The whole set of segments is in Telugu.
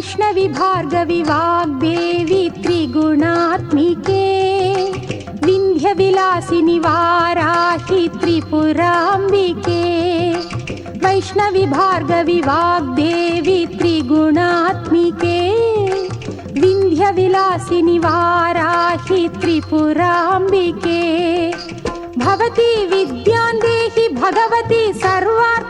वैष्णवि भार्गवि वाग्देवि त्रिगुणात्मिके विन्ध्यविलासिनि वाराहि त्रिपुराम्बिके वैष्णवि भार्गवि वाग्देवि त्रिगुणात्मिके विन्ध्यविलासिनि वाराहि त्रिपुराम्बिके भवती विद्यां देहि भगवती सर्वार्थ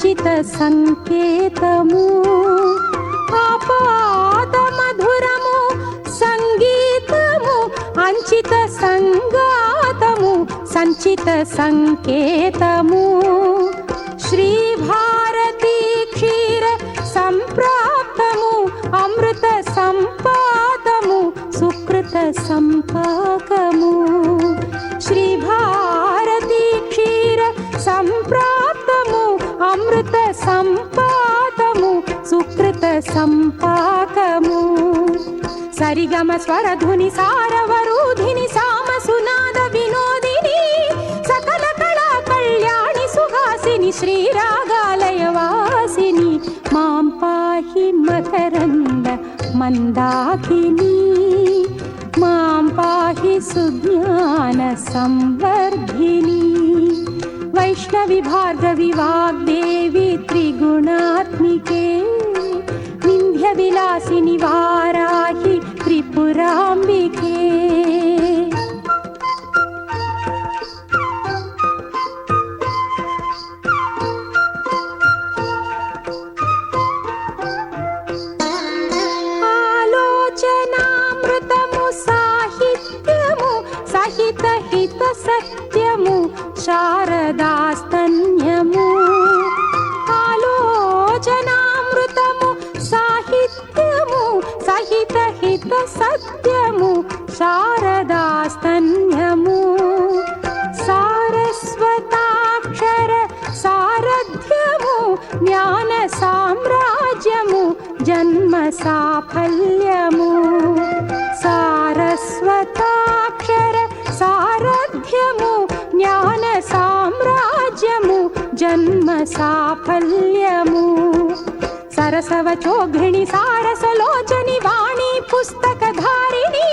సంచిత సంకేతము. అపాద మధురము సంగీతము అంచిత సంగాతము సంచిత సంకేతము. శ్రీ భారతీ క్షీర సంప్రాప్తము అమృత సంపాకము. సంపాకము. సరిగమ స్వరధుని సారవరూధిని సామ సునాద వినోదిని సకల కళా కళ్యాణి సుహాసిని శ్రీరాగాలయవాసిని మాం పాహి మకరంద మందాకిని మాం పాహి సుజ్ఞాన సంవర్ధిని. వైష్ణవి భార్గవి వాగ్దేవి త్రిగుణాత్మికే निवारा हि त्रिपुराम्बिके। आलोचनामृतमु साहित्यमु सहित सत्यमु शारदास्तन्य నిత్యము శారదాస్తన్యము. సారస్వతాక్షర సారథ్యము జ్ఞాన సామ్రాజ్యము జన్మ సాఫల్యము. సారస్వతాక్షర సారథ్యము జ్ఞాన సామ్రాజ్యము జన్మ సాఫల్యము సరసవ చోఘిణి సారసలోచని వాణి పుస్తకధారిణి